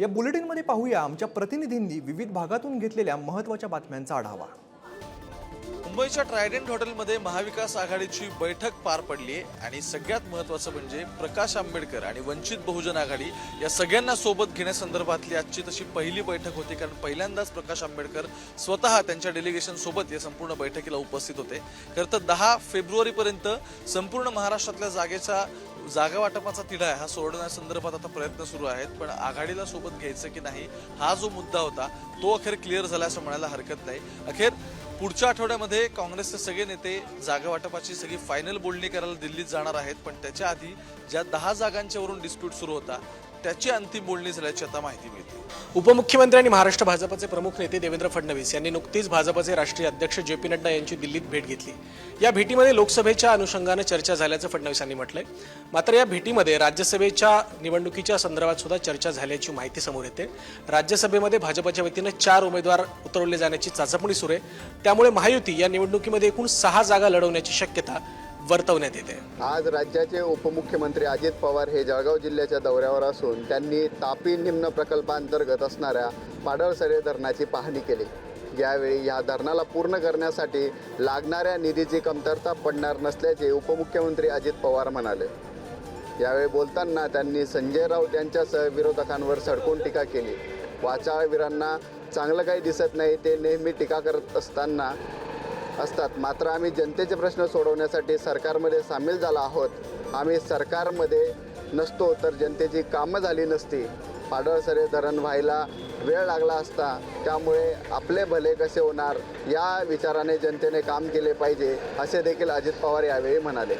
या बुलेटिनमध्ये पाहूया आमच्या प्रतिनिधींनी विविध भागातून घेतलेल्या महत्त्वाच्या बातम्यांचा आढावा. मुंबईच्या ट्रायडेंट हॉटेलमध्ये महाविकास आघाडीची बैठक पार पडली आहे आणि सगळ्यात महत्त्वाचं म्हणजे प्रकाश आंबेडकर आणि वंचित बहुजन आघाडी या सगळ्यांना सोबत घेण्यासंदर्भातली आजची तशी पहिली बैठक होती कारण पहिल्यांदाच प्रकाश आंबेडकर स्वतः त्यांच्या डेलिगेशन सोबत या संपूर्ण बैठकीला उपस्थित होते. खरं तर दहा फेब्रुवारीपर्यंत संपूर्ण महाराष्ट्रातल्या जागेचा जागा वाटपाचा तिढा आहे हा सोडवण्यासंदर्भात आता प्रयत्न सुरू आहेत पण आघाडीला सोबत घ्यायचं की नाही हा जो मुद्दा होता तो अखेर क्लिअर झाला असं म्हणायला हरकत नाही. अखेर पुढच्या आठवड्यामध्ये काँग्रेसचे सगळे नेते जागा वाटपाची सगळी फायनल बोलणी करायला दिल्लीत जाणार आहेत पण त्याच्या आधी ज्या दहा जागांच्यावरून डिस्प्यूट सुरू होता त्याची अंतिम बोलणी झाल्याची आता माहिती मिळते. उपमुख्यमंत्री आणि महाराष्ट्र भाजपचे प्रमुख नेते देवेंद्र फडणवीस यांनी नुकतीच भाजपचे राष्ट्रीय अध्यक्ष जे पी नड्डा यांची दिल्लीत भेट घेतली. या भेटीमध्ये लोकसभेच्या अनुषंगानं चर्चा झाल्याचं फडणवीसांनी म्हटलंय. मात्र या भेटीमध्ये राज्यसभेच्या निवडणुकीच्या संदर्भात सुद्धा चर्चा झाल्याची माहिती समोर येते. राज्यसभेमध्ये भाजपच्या वतीनं चार उमेदवार उतरवले जाण्याची चाचपणी सुरू आहे. त्यामुळे महायुती या निवडणुकीमध्ये एकूण सहा जागा लढवण्याची शक्यता वर्तवण्यात येते. आज राज्याचे उपमुख्यमंत्री अजित पवार हे जळगाव जिल्ह्याच्या दौऱ्यावर असून त्यांनी तापी निम्न प्रकल्पांतर्गत असणाऱ्या पाडळसरे धरणाची पाहणी केली. यावेळी या धरणाला पूर्ण करण्यासाठी लागणाऱ्या निधीची कमतरता पडणार नसल्याचे उपमुख्यमंत्री अजित पवार म्हणाले. यावेळी बोलताना त्यांनी संजय राऊत यांच्यासह विरोधकांवर सडकून टीका केली. वाचाळवीरांना चांगलं काही दिसत नाही ते नेहमी टीका करत असताना असतात. मात्र आम्ही जनतेचे प्रश्न सोडवण्यासाठी सरकारमध्ये सामील झालो आहोत. आम्ही सरकारमध्ये नसतो तर जनतेची कामं झाली नसती. पाडळसरे धरण व्हायला वेळ लागला असता त्यामुळे आपले भले कसे होणार या विचाराने जनतेने काम केले पाहिजे असे देखील अजित पवार यावेळी म्हणाले.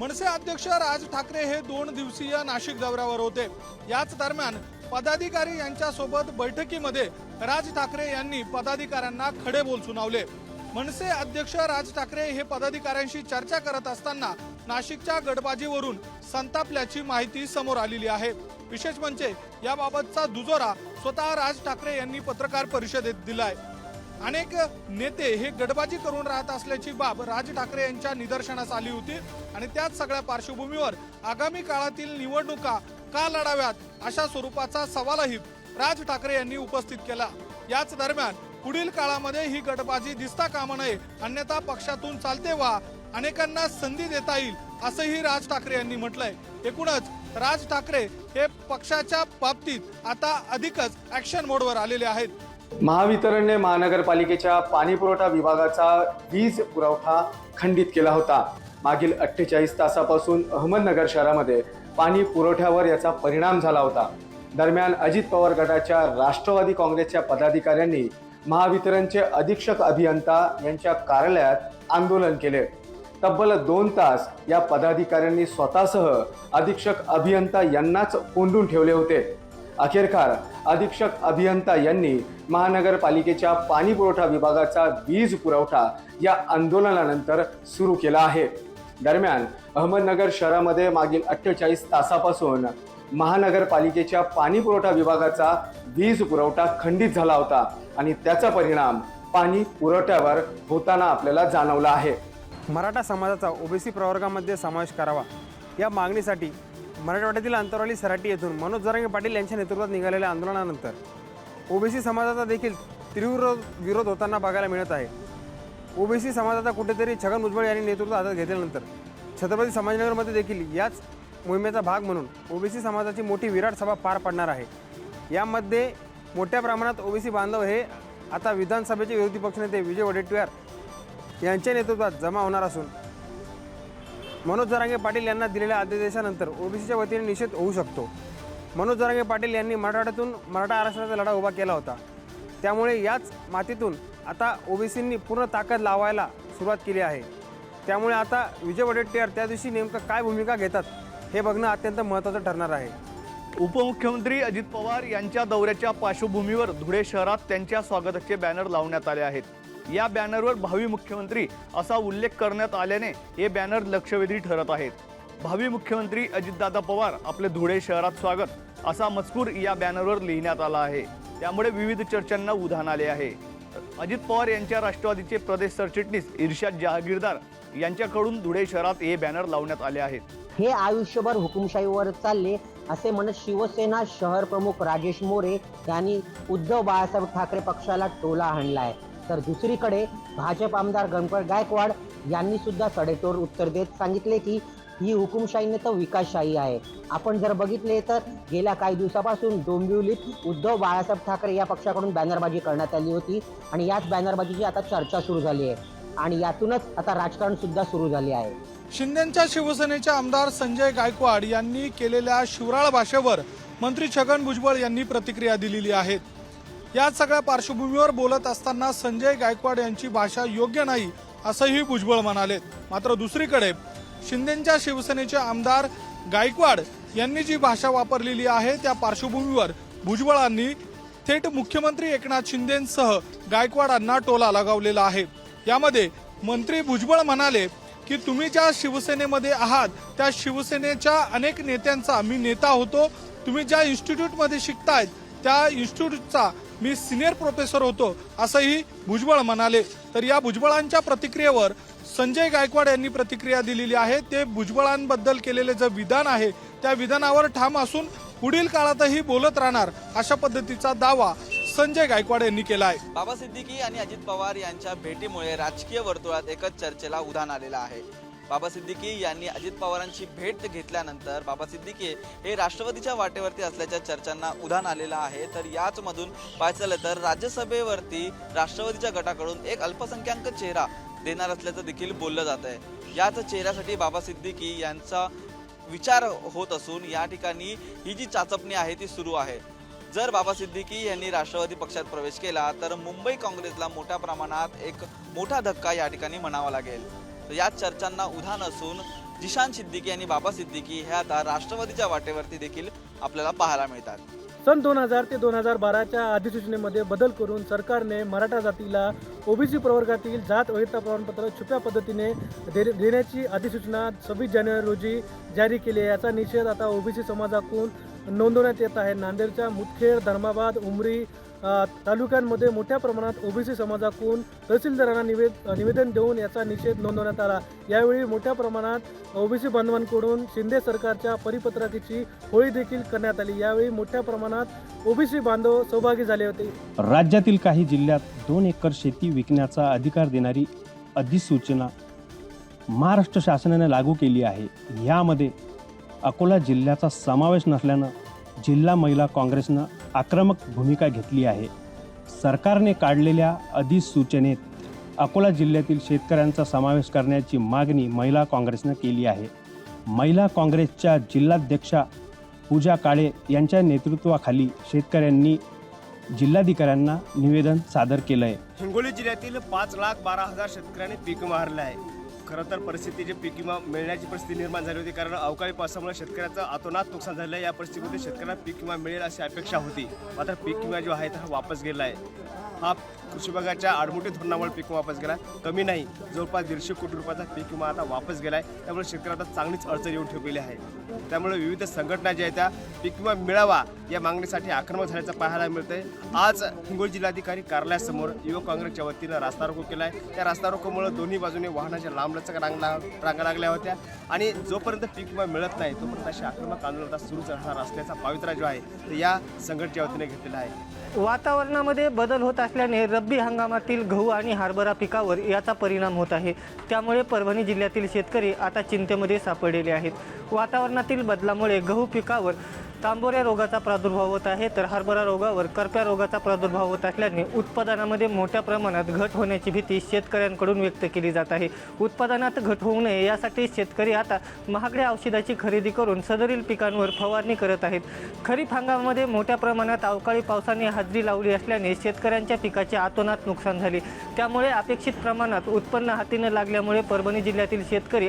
मनसे अध्यक्ष राज ठाकरे हे दोन दिवसीय नाशिक दौऱ्यावर होते. याच दरम्यान पदाधिकारी यांच्यासोबत बैठकीमध्ये राज ठाकरे यांनी पदाधिकाऱ्यांना खडे बोल सुनावले. मनसे अध्यक्ष राज ठाकरे हे पदाधिकाऱ्यांशी चर्चा करत असताना नाशिकच्या गडबाजीवरून संतापल्याची माहिती समोर आलेली आहे. विशेष म्हणजे याबाबतचा दुजोरा स्वतः राज ठाकरे यांनी पत्रकार परिषदेत दिलाय. अनेक नेते हे गडबाजी करून राहत असल्याची बाब राज ठाकरे यांच्या निदर्शनास आली होती आणि त्याच सगळ्या पार्श्वभूमीवर आगामी काळातील निवडणुका का लढाव्यात अशा स्वरूपाचा सवालही राज ठाकरे यांनी उपस्थित केला. याच दरम्यान पुढील काळामध्ये ही गटबाजी दिसता कामा नये अन्यथा पक्षातून चालते वा अनेकांना संधी देता येईल असंही राज ठाकरे यांनी म्हटलंय. एकूणच राज ठाकरे हे पक्षाच्या बाबतीत आता अधिकच ऍक्शन मोडवर आलेले आहेत. महावितरणने महानगरपालिकेच्या पाणीपुरवठा विभागाचा वीज पुरवठा खंडित केला होता. मागील अठ्ठेचाळीस तासापासून अहमदनगर शहरामध्ये पाणी पुरवठ्यावर याचा परिणाम झाला होता. दरम्यान अजित पवार गटाच्या राष्ट्रवादी काँग्रेसच्या पदाधिकाऱ्यांनी महावितरणचे अधीक्षक अभियंता यांच्या कार्यालयात आंदोलन केले. तब्बल दोन तास या पदाधिकाऱ्यांनी स्वतःसह अधीक्षक अभियंता यांनाच कोंडून ठेवले होते. अखेरकार अधीक्षक अभियंता यांनी महानगरपालिकेच्या पाणी पुरवठा विभागाचा वीज पुरवठा या आंदोलनानंतर सुरू केला आहे. दरम्यान अहमदनगर शहरामध्ये मागील अठ्ठेचाळीस तासापासून महानगरपालिकेच्या पाणी पुरवठा विभागाचा वीज पुरवठा खंडित झाला होता आणि त्याचा परिणाम पाणी पुरवठ्यावर होताना आपल्याला जाणवला आहे. मराठा समाजाचा ओबीसी प्रवर्गामध्ये समावेश करावा या मागणीसाठी मराठवाड्यातील अंतरवाली सराटी येथून मनोज जरांगे पाटील यांच्या नेतृत्वात निघालेल्या आंदोलनानंतर ओबीसी समाजाचा देखील तीव्र विरोध होताना बघायला मिळत आहे. ओबीसी समाजाचा कुठेतरी छगन भुजबळ यांनी नेतृत्व हातात घेतल्यानंतर छत्रपती संभाजीनगरमध्ये देखील याच मोहिमेचा भाग म्हणून ओबीसी समाजाची मोठी विराट सभा पार पडणार आहे. यामध्ये मोठ्या प्रमाणात ओबीसी बांधव हे आता विधानसभेचे विरोधी पक्षनेते विजय वडेट्टीवार यांच्या नेतृत्वात जमा होणार असून मनोज जरांगे पाटील यांना दिलेल्या आदेशानंतर ओबीसीच्या वतीने निषेध होऊ शकतो. मनोज जरांगे पाटील यांनी मराठवाड्यातून मराठा आरक्षणाचा लढा उभा केला होता. त्यामुळे याच मातीतून आता ओबीसींनी पूर्ण ताकद लावायला सुरुवात केली आहे. त्यामुळे आता विजय वडेट्टीवार त्या दिवशी नेमकं काय भूमिका घेतात हे बघणं अत्यंत महत्त्वाचं ठरणार आहे. उपमुख्यमंत्री अजित पवार यांच्या दौऱ्याच्या पार्श्वभूमीवर धुळे शहरात त्यांच्या स्वागताचे बॅनर लावण्यात आले आहेत. या बॅनरवर भावी मुख्यमंत्री असा उल्लेख करण्यात आल्याने हे बॅनर लक्षवेधी ठरत आहेत. भावी मुख्यमंत्री अजितदादा पवार आपले धुळे शहरात स्वागत असा मजकूर या बॅनरवर लिहिण्यात आला आहे. त्यामुळे विविध चर्चांना उधाण आले आहे. अजित पवार यांच्या राष्ट्रवादीचे प्रदेश सरचिटणीस इर्शाद जहागीरदार यांच्याकडून धुळे शहरात हे बॅनर लावण्यात आले आहेत. हे आयुष्यभर हुकुमशाहीवर चालले असे म्हणत शिवसेना शहर प्रमुख राजेश मोरे यांनी उद्धव बाळासाहेब ठाकरे पक्षाला टोला हाणलाय तर दुसरीकडे भाजप आमदार गणपत गायकवाड यांनी सुद्धा सडेतोड उत्तर देत सांगितले की ही हुकुमशाही तर विकासशाही आहे. आपण जर बघितले तर गेल्या काही दिवसापासून डोंबिवलीत उद्धव बाळासाहेब ठाकरे या पक्षाकडून बॅनरबाजी करण्यात आली होती आणि याच बॅनरबाजीची आता चर्चा सुरू झाली आहे. आणि यातूनच आता राजकारण सुद्धा सुरू झाले आहे. शिंदेच्या शिवसेनेचे आमदार संजय गायकवाड यांनी केलेल्या शिवराळ भाषेवर मंत्री छगन भुजबळ यांनी प्रतिक्रिया दिलेली आहेत. या सगळ्या पार्श्वभूमीवर बोलत असताना संजय गायकवाड यांची भाषा योग्य नाही असंही भुजबळ म्हणाले मात्र दुसरीकडे शिंदेच्या शिवसेनेचे आमदार गायकवाड यांनी जी भाषा वापरलेली आहे त्या पार्श्वभूमीवर भुजबळांनी थेट मुख्यमंत्री एकनाथ शिंदेसह गायकवाडांना टोला लगावलेला आहे. यामध्ये मंत्री भुजबळ म्हणाले की तुम्ही ज्या शिवसेनेमध्ये आहात त्या शिवसेनेच्या अनेक नेत्यांचा मी नेता होतो. तुम्ही ज्या इन्स्टिट्यूटमध्ये शिकतायत त्या इन्स्टिट्यूटचा मी सिनियर प्रोफेसर होतो असंही भुजबळ म्हणाले. तर या भुजबळांच्या प्रतिक्रियेवर संजय गायकवाड यांनी प्रतिक्रिया दिलेली आहे. ते भुजबळांबद्दल केलेले जे विधान आहे त्या विधानावर ठाम असून पुढील काळातही बोलत राहणार अशा पद्धतीचा दावा संजय गायकवाड यांनी केला आहे बाबा सिद्दीकी आणि अजित पवार यांच्या भेटीमुळे राजकीय वर्तुळात एकच चर्चेला उधाण आलेलं आहे. बाबा सिद्दीकी यांनी अजित पवारांची भेट घेतल्यानंतर बाबा सिद्दीकी हे राष्ट्रवादीच्या वाटेवरती असल्याच्या चर्चांना उधाण आलेलं आहे. तर याच मधून पाहायचं झालं तर राज्यसभेवरती राष्ट्रवादीच्या गटाकडून एक अल्पसंख्याक चेहरा देणार असल्याचं देखील बोललं जात आहे. याच चेहऱ्यासाठी बाबा सिद्दीकी यांचा विचार होत असून या ठिकाणी ही जी चाचपणी आहे ती सुरू आहे. जर बाबा सिद्दीकी यांनी राष्ट्रवादी पक्षात प्रवेश केला तर मुंबई काँग्रेसला मोठ्या प्रमाणात एक मोठा धक्का या ठिकाणी म्हणावा लागेल. तर या चर्चांना उधाण असून जिशान सिद्दीकी आणि बाबा सिद्दीकी हे आता राष्ट्रवादीच्या वाटेवरती देखील आपल्याला पाहायला मिळतात. सन दोन हजार ते दोन हजार बाराच्या अधिसूचनेमध्ये बदल करून सरकारने मराठा जातीला ओबीसी प्रवर्गातील जात वैधता प्रमाणपत्र छुप्या पद्धतीने दे देण्याची अधिसूचना सव्वीस जानेवारी रोजी जारी केली आहे. याचा निषेध आता ओबीसी समाजाकडून नोंदवण्यात येत आहे. नांदेडच्या मुदखेड धर्माबाद उमरी तालुक्यांमध्ये मोठ्या प्रमाणात ओबीसी समाजाकडून तहसीलदारांना निवेद निवेदन देऊन याचा निषेध नोंदवण्यात आला. यावेळी मोठ्या प्रमाणात ओबीसी बांधवांकडून शिंदे सरकारच्या परिपत्रकाची होळी देखील करण्यात आली. यावेळी मोठ्या प्रमाणात ओबीसी बांधव सहभागी झाले होते. राज्यातील काही जिल्ह्यात दोन एकर शेती विकण्याचा अधिकार देणारी अधिसूचना महाराष्ट्र शासनाने लागू केली आहे. यामध्ये अकोला जिल्ह्याचा समावेश नसल्यानं जिल्हा महिला काँग्रेसनं आक्रमक भूमिका घेतली आहे. सरकारने काढलेल्या अधिसूचनेत अकोला जिल्ह्यातील शेतकऱ्यांचा समावेश करण्याची मागणी महिला काँग्रेसनं केली आहे. महिला काँग्रेसच्या जिल्हाध्यक्षा पूजा काळे यांच्या नेतृत्वाखाली शेतकऱ्यांनी जिल्हाधिकाऱ्यांना निवेदन सादर केलं आहे हिंगोली जिल्ह्यातील पाच लाख बारा हजार शेतकऱ्यांनी पीक मारलं आहे. खरं तर परिस्थितीची पीक विमा मिळण्याची परिस्थिती निर्माण झाली होती कारण अवकाळी पावसामुळे शेतकऱ्याचं आतोनात नुकसान झालं आहे. या परिस्थितीमध्ये शेतकऱ्यांना पीक विमा मिळेल अशी अपेक्षा होती. मात्र पीक विमा जो आहे तो हा वापस गेला आहे. हा कृषी विभागाच्या आडमोठी धोरणामुळे पीक वापस गेला कमी नाही जवळपास दीडशे कोटी रुपयाचा पीक विमा आता वापस गेला आहे त्यामुळे शेतकऱ्यांना चांगलीच अडचण येऊन ठेवलेली आहे. त्यामुळे विविध संघटना ज्या आहेत त्या पीक विमा मिळावा या मागणीसाठी आक्रमक झाल्याचं पाहायला मिळतंय. आज हिंगोली जिल्हाधिकारी कार्यालयासमोर युवक काँग्रेसच्या वतीनं रास्ता रोको केला आहे त्या रास्ता रोकोमुळे दोन्ही बाजूने वाहनाच्या लांबलचक रांगला रांगा लागल्या होत्या. आणि जोपर्यंत पीक विमा मिळत नाही तोपर्यंत अशी आक्रमक आंदोलन आता सुरूच राहणार असल्याचा पावित्रा जो आहे तो या संघटनेच्या वतीने घेतलेला आहे. वातावरणामध्ये बदल होत असल्याने रब्बी हंगामातील गहू आणि हरभरा पिकावर याचा परिणाम होत आहे. त्यामुळे परभणी जिल्ह्यातील शेतकरी आता चिंतेमध्ये सापडलेले आहेत. वातावरणातील बदलामुळे गहू पिकावर तांबोऱ्या रोगाचा प्रादुर्भाव होत आहे तर हरभरा रोगावर करप्या रोगाचा प्रादुर्भाव होत असल्याने उत्पादनामध्ये मोठ्या प्रमाणात घट होण्याची भीती शेतकऱ्यांकडून व्यक्त केली जात आहे. उत्पादनात घट होऊ नये यासाठी शेतकरी आता महागड्या औषधाची खरेदी करून सदरील पिकांवर फवारणी करत आहेत. खरीप हंगामामध्ये मोठ्या प्रमाणात अवकाळी पावसाने हजेरी लावली असल्याने शेतकऱ्यांच्या पिकाचे आतोनात नुकसान झाले. त्यामुळे अपेक्षित प्रमाणात उत्पन्न हाती न लागल्यामुळे परभणी जिल्ह्यातील शेतकरी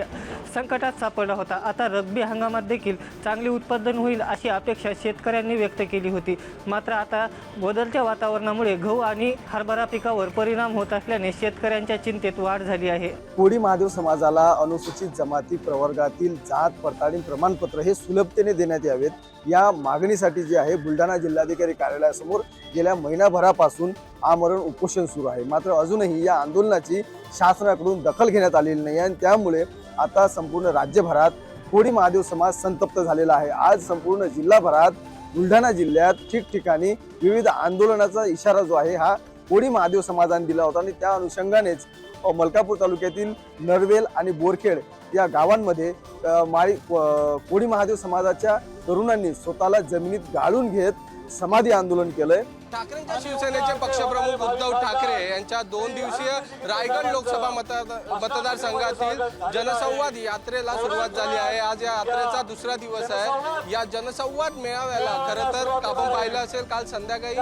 संकटात सापडला होता. आता रब्बी हंगामात देखील चांगले उत्पादन होईल अशी अपेक्षा शेतकऱ्यांनी व्यक्त केली होती. मात्र आता बदलत्या वातावरणामुळे गहू आणि हरभरा पिकावर परिणाम होत असल्याने शेतकऱ्यांच्या चिंतेत वाढ झाली आहे. कोळी महादेव समाजाला अनुसूचित जमाती प्रवर्गातील जात पडताळणी प्रमाणपत्र हे सुलभतेने देण्यात यावेत. या मागणीसाठी जे आहे बुलढाणा जिल्हाधिकारी कार्यालयासमोर गेल्या महिनाभरापासून आमरण उपोषण सुरू आहे. मात्र अजूनही या आंदोलनाची शासनाकडून दखल घेण्यात आलेली नाही आणि त्यामुळे आता संपूर्ण राज्यभरात कोळी महादेव समाज संतप्त झालेला आहे. आज संपूर्ण जिल्हाभरात बुलढाणा जिल्ह्यात ठिकठिकाणी विविध आंदोलनाचा इशारा जो आहे हा कोळी महादेव समाजाने दिला होता. आणि त्या अनुषंगानेच मलकापूर तालुक्यातील नरवेल आणि बोरखेड या गावांमध्ये माळी अ, कोळी महादेव समाजाच्या तरुणांनी स्वतःला जमिनीत गाळून घेत समाधी आंदोलन केलंय. ठाकरेंच्या शिवसेनेचे पक्षप्रमुख उद्धव ठाकरे यांच्या दोन दिवसीय रायगड लोकसभा मतदार मतदारसंघातील जनसंवाद यात्रेला सुरुवात झाली आहे. आज या यात्रेचा दुसरा दिवस आहे. या जनसंवाद मेळाव्याला खरं तर आपण पाहिलं असेल काल संध्याकाळी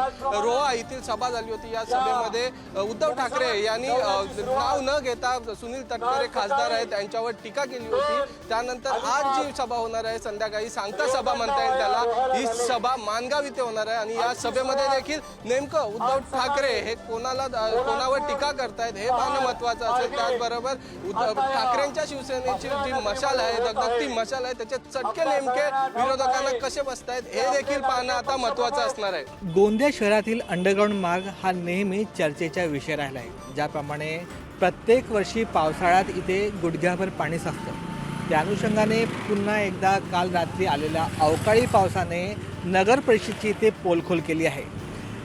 रोहा येथील सभा झाली होती. या सभेमध्ये उद्धव ठाकरे यांनी नाव न घेता सुनील तटकरे खासदार आहेत त्यांच्यावर टीका केली होती. त्यानंतर आज जी सभा होणार आहे संध्याकाळी सांगता सभा म्हणता येईल त्याला. ही सभा मानगाव इथे होणार आहे आणि या सभेमध्ये देखील नेमकं उद्धव ठाकरे हे कोणाला कोणावर टीका करतायत हे पाहणं महत्वाचं असेल. त्याचबरोबर उद्धव ठाकरेंच्या शिवसेनेची जी मशाल आहे दगदगती मशाल आहे त्याचे चटके नेमके विरोधकांना कसे बसतायत हे देखील पाहणं आता महत्वाचं असणार आहे. गोंदिया शहरातील अंडरग्राऊंड मार्ग हा नेहमी चर्चेचा विषय राहिला आहे ज्याप्रमाणे प्रत्येक वर्षी पावसाळ्यात इथे गुडघ्याभर पाणी साचतं. त्या अनुषंगाने पुन्हा एकदा काल रात्री आलेल्या अवकाळी पावसाने नगर परिषदची इथे पोलखोल केली आहे.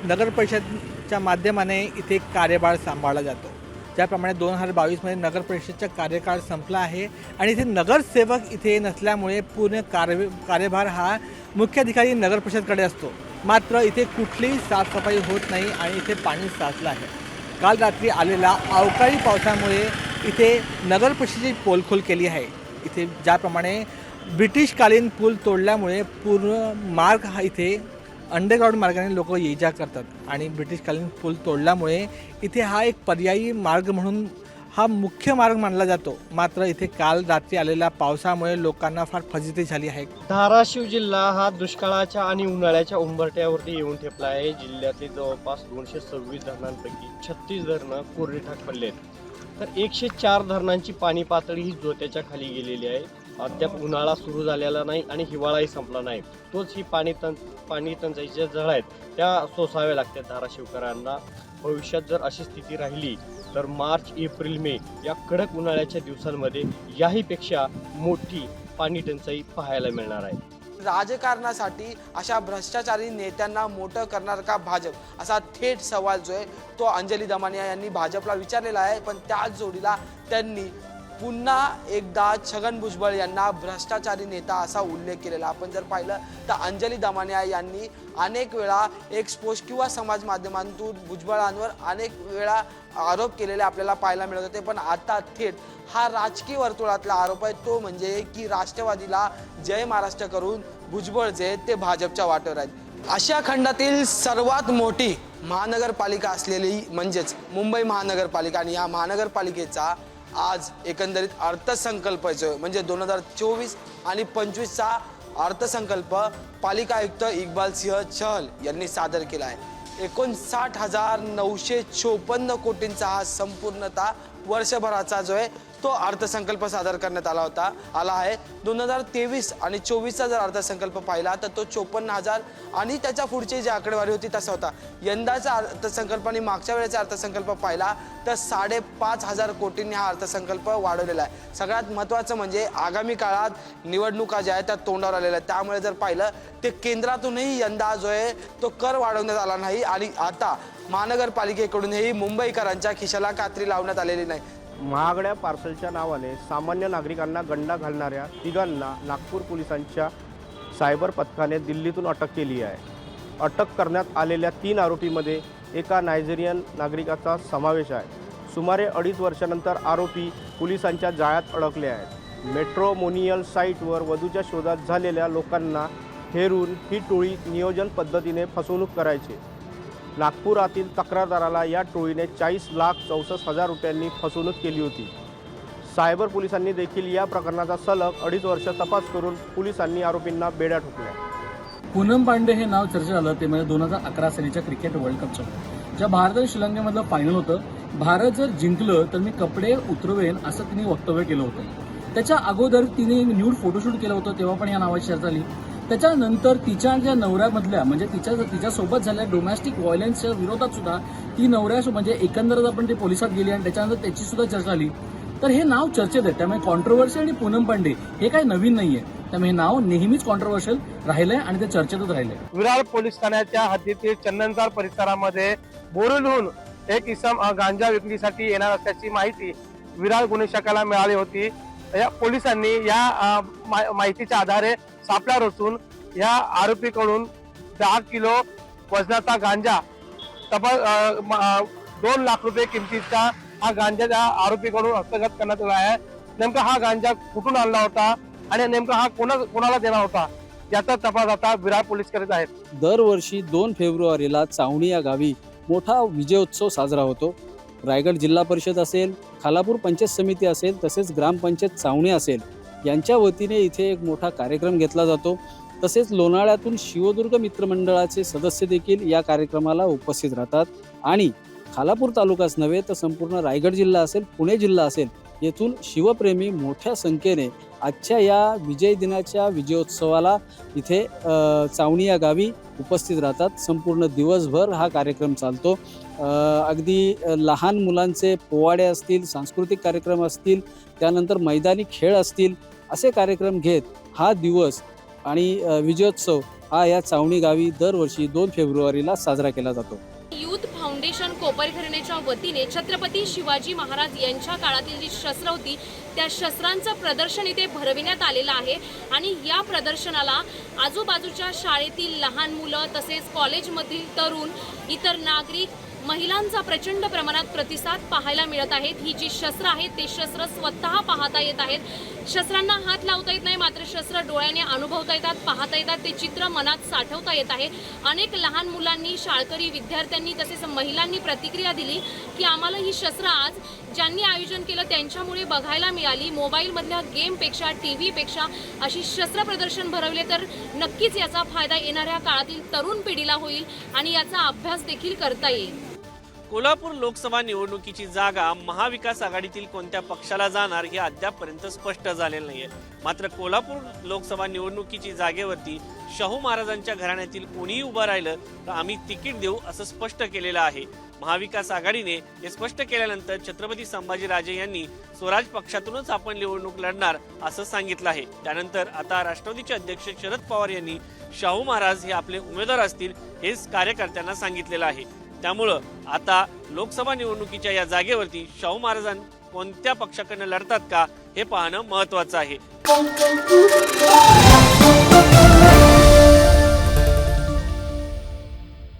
नगर परिषदच्या माध्यमाने इथे कार्यभार सांभाळला जातो. ज्याप्रमाणे दोन हजार बावीसमध्ये नगर परिषदचा कार्यकाळ संपला आहे आणि इथे नगरसेवक इथे नसल्यामुळे पूर्ण कार्य कार्यभार हा मुख्याधिकारी नगर परिषदकडे असतो. मात्र इथे कुठलीही साफसफाई होत नाही आणि इथे पाणी साचलं आहे. काल रात्री आलेला अवकाळी पावसामुळे इथे नगर परिषदेची पोलखोल केली आहे. इथे ज्याप्रमाणे ब्रिटिशकालीन पूल तोडल्यामुळे पूर्ण मार्ग हा इथे अंडरग्राऊंड मार्गाने लोक ये जा करतात. आणि ब्रिटिशकालीन पूल तोडल्यामुळे इथे हा एक पर्यायी मार्ग म्हणून हा मुख्य मार्ग मानला जातो. मात्र इथे काल रात्री आलेल्या पावसामुळे लोकांना फार फजिती झाली आहे. धाराशिव जिल्हा हा दुष्काळाच्या आणि उन्हाळ्याच्या उंबरट्यावरती येऊन ठेपला आहे. जिल्ह्यातील जवळपास दोनशे सव्वीस धरणांपैकी छत्तीस धरणं कोरडी ठाक पडले आहेत तर एकशे चार धरणांची पाणी पातळी ही जोत्याच्या खाली गेलेली आहे. अद्याप उन्हाळा सुरू झालेला नाही आणि हिवाळाही संपला नाही. तोच ही पाणी तं पाणी टंचाईच्या झळ आहेत त्या सोसाव्या लागतात धाराशिवकरांना. भविष्यात जर अशी स्थिती राहिली तर मार्च एप्रिल मे या कडक उन्हाळ्याच्या दिवसांमध्ये याहीपेक्षा मोठी पाणी टंचाई पाहायला मिळणार आहे. राजकारणासाठी अशा भ्रष्टाचारी नेत्यांना मोठं करणार का भाजप? असा थेट सवाल जो आहे तो अंजली दमानिया यांनी भाजपला विचारलेला आहे. पण त्याच जोडीला त्यांनी पुन्हा एकदा छगन भुजबळ यांना भ्रष्टाचारी नेता असा उल्लेख केलेला. आपण जर पाहिलं तर अंजली दमानिया यांनी अनेक वेळा एक्सपोज किंवा समाज माध्यमांतून भुजबळांवर अनेक वेळा आरोप केलेले आपल्याला पाहायला मिळत होते. पण आता थेट हा राजकीय वर्तुळातला आरोप आहे. तो म्हणजे की राष्ट्रवादीला जय महाराष्ट्र करून भुजबळ जे ते भाजपच्या वाटेवर आहेत. आशिया खंडातील सर्वात मोठी महानगरपालिका असलेली म्हणजेच मुंबई महानगरपालिका आणि या महानगरपालिकेचा आज एकंदरीत अर्थसंकल्प जो आहे, म्हणजे दोन हजार चोवीस आणि पंचवीसचा अर्थसंकल्प पालिका आयुक्त इक्बाल सिंह चहल यांनी सादर केला आहे. एकोणसाठ हजार नऊशे चोपन्न कोटींचा हा संपूर्णतः वर्षभराचा जो आहे तो अर्थसंकल्प सादर करण्यात आला होता. आला आहे. दोन हजार तेवीस आणि चोवीसचा जर अर्थसंकल्प पाहिला तर तो चोपन्न हजार आणि त्याच्या पुढची जी आकडेवारी होती तसा होता. यंदाचा अर्थसंकल्प आणि मागच्या वेळेचा अर्थसंकल्प पाहिला तर साडेपाच हजार कोटींनी हा अर्थसंकल्प वाढवलेला आहे. सगळ्यात महत्त्वाचं म्हणजे आगामी काळात निवडणुका ज्या आहेत त्या तोंडावर आलेल्या आहेत. त्यामुळे जर पाहिलं ते केंद्रातूनही यंदा जो आहे तो कर वाढवण्यात आला नाही. आणि आता महानगरपालिकेकडूनही मुंबईकरांच्या खिशाला कात्री लावण्यात आलेली नाही. महागड्या पार्सलच्या नावाने सामान्य नागरिकांना गंडा घालणाऱ्या तिघांना नागपूर पोलिसांच्या सायबर पथकाने दिल्लीतून अटक केली आहे. अटक करण्यात आलेल्या तीन आरोपीमध्ये एका नायजेरियन नागरिकाचा समावेश आहे. सुमारे अडीच वर्षानंतर आरोपी पोलिसांच्या जाळ्यात अडकले आहेत. मेट्रोमोनियल साईटवर वधूच्या शोधात झालेल्या लोकांना हेरून ही टोळी नियोजन पद्धतीने फसवणूक करायची. नागपुरातील तक्रारदाराला या टोळीने चाळीस लाख चौसष्ट हजार रुपयांनी फसवणूक केली होती. सायबर पोलिसांनी देखील या प्रकरणाचा सलग अडीच वर्ष तपास करून पोलिसांनी आरोपींना बेड्या ठोकल्या. पूनम पांडे हे नाव चर्चा झालं ते म्हणजे दोन हजार अकरा सालीच्या क्रिकेट वर्ल्ड कपचं. ज्या भारत आणि श्रीलंकेमधलं फायनल होतं भारत जर जिंकलं तर मी कपडे उतरवेन असं तिने वक्तव्य केलं होतं. त्याच्या अगोदर तिने न्यूड फोटोशूट केलं होतं तेव्हा पण या नावाची चर्चा झाली. त्याच्यानंतर तिच्या ज्या नवऱ्यामधल्या म्हणजे तिच्या तिच्यासोबत झाल्या डोमॅस्टिक व्हायलन्सच्या विरोधात सुद्धा ती नवऱ्या म्हणजे एकंदरच आपण ती पोलिसात गेली आणि त्याच्यानंतर त्याची सुद्धा चर्चा झाली. तर हे नाव चर्चेत आहे. त्यामुळे कॉन्ट्रोवर्शियल आणि पूनम पांडे हे काही नवीन नाहीये. त्यामुळे हे नाव नेहमीच कॉन्ट्रोवर्शियल राहिलंय आणि ते चर्चेतच राहिलंय. विरार पोलीस ठाण्याच्या हद्दीतील चंदनसार परिसरामध्ये बोरुलहून एक इसम गांजा विक्रीसाठी येणार असल्याची माहिती विरार गुन्हे शाखेला मिळाली होती. या पोलिसांनी या मा- माहितीच्या आधारे सापळा रचून या आरोपीकडून दहा किलो वजनाचा गांजा तब्बल दोन लाख रुपये किमतीचा हा गांजा त्या आरोपीकडून हस्तगत करण्यात आला आहे. नेमका हा गांजा कुठून आणला होता आणि नेमका हा कोणा कोणाला देणार होता याचा तपास आता विरार पोलीस करीत आहेत. दरवर्षी दोन फेब्रुवारीला चावणी या गावी मोठा विजयोत्सव साजरा होतो. रायगड जिल्हा परिषद असेल खालापूर पंचायत समिती असेल तसेच ग्रामपंचायत चावणी असेल. यांच्या वतीने इथे एक मोठा कार्यक्रम घेतला जातो. तसेच लोणाळ्यातून शिवदुर्ग मित्रमंडळाचे सदस्य देखील या कार्यक्रमाला उपस्थित राहतात. आणि खालापूर तालुकाच नव्हे तर संपूर्ण रायगड जिल्हा असेल पुणे जिल्हा असेल येथून शिवप्रेमी मोठ्या संख्येने आजच्या या विजय दिनाच्या विजयोत्सवाला इथे चावणी या गावी उपस्थित राहतात. संपूर्ण दिवसभर हा कार्यक्रम चालतो. अगदी लहान मुलांचे पोवाडे असतील सांस्कृतिक कार्यक्रम असतील त्यानंतर मैदानी खेळ असतील असे कार्यक्रम घेत हा दिवस आणि विजयोत्सव हा या चावणी गावी दरवर्षी दोन फेब्रुवारीला साजरा केला जातो. युथ फाउंडेशन कोपरखरणेच्या वतीने छत्रपती शिवाजी महाराज यांच्या काळातील जी शस्त्र होती त्या शस्त्रांचं प्रदर्शन इथे भरविण्यात आलेलं आहे. आणि या प्रदर्शनाला आजूबाजूच्या शाळेतील लहान मुलं तसेच कॉलेजमधील तरुण इतर नागरिक महिलांचा प्रचंड प्रमाणात प्रतिसाद पाहायला मिळत आहेत. ही जी शस्त्र आहेत ते शस्त्र स्वतः पाहता येत आहेत. शस्त्रांना हात लावता येत नाही मात्र शस्त्र डोळ्याने अनुभवता येतात पाहता येतात. ते चित्र मनात साठवता येत आहे. अनेक लहान मुलांनी शाळकरी विद्यार्थ्यांनी तसेच महिलांनी प्रतिक्रिया दिली की आम्हाला ही शस्त्र आज ज्यांनी आयोजन केलं त्यांच्यामुळे बघायला मिळाली. मोबाईलमधल्या गेमपेक्षा टी व्हीपेक्षा अशी शस्त्र प्रदर्शन भरवले तर नक्कीच याचा फायदा येणाऱ्या काळातील तरुण पिढीला होईल आणि याचा अभ्यास देखील करता येईल. कोल्हापूर लोकसभा निवडणुकीची जागा महाविकास आघाडीतील कोणत्या पक्षाला जाणार हे अद्यापपर्यंत स्पष्ट झालेलं नाहीये. मात्र कोल्हापूर लोकसभा निवडणुकीची जागेवरती शाहू महाराजांच्या घराण्यातील कोणीही उभं राहिलं तर आम्ही तिकीट देऊ असं स्पष्ट केलेलं आहे. महाविकास आघाडीने हे स्पष्ट केल्यानंतर छत्रपती संभाजीराजे यांनी स्वराज पक्षातूनच आपण निवडणूक लढणार असं सांगितलं आहे. त्यानंतर आता राष्ट्रवादीचे अध्यक्ष शरद पवार यांनी शाहू महाराज हे आपले उमेदवार असतील हेच कार्यकर्त्यांना सांगितलेलं आहे. त्यामुळं आता लोकसभा निवडणुकीच्या या जागेवरती शाहू महाराजां कोणत्या पक्षाकडनं लढतात का हे पाहणं महत्वाचं आहे.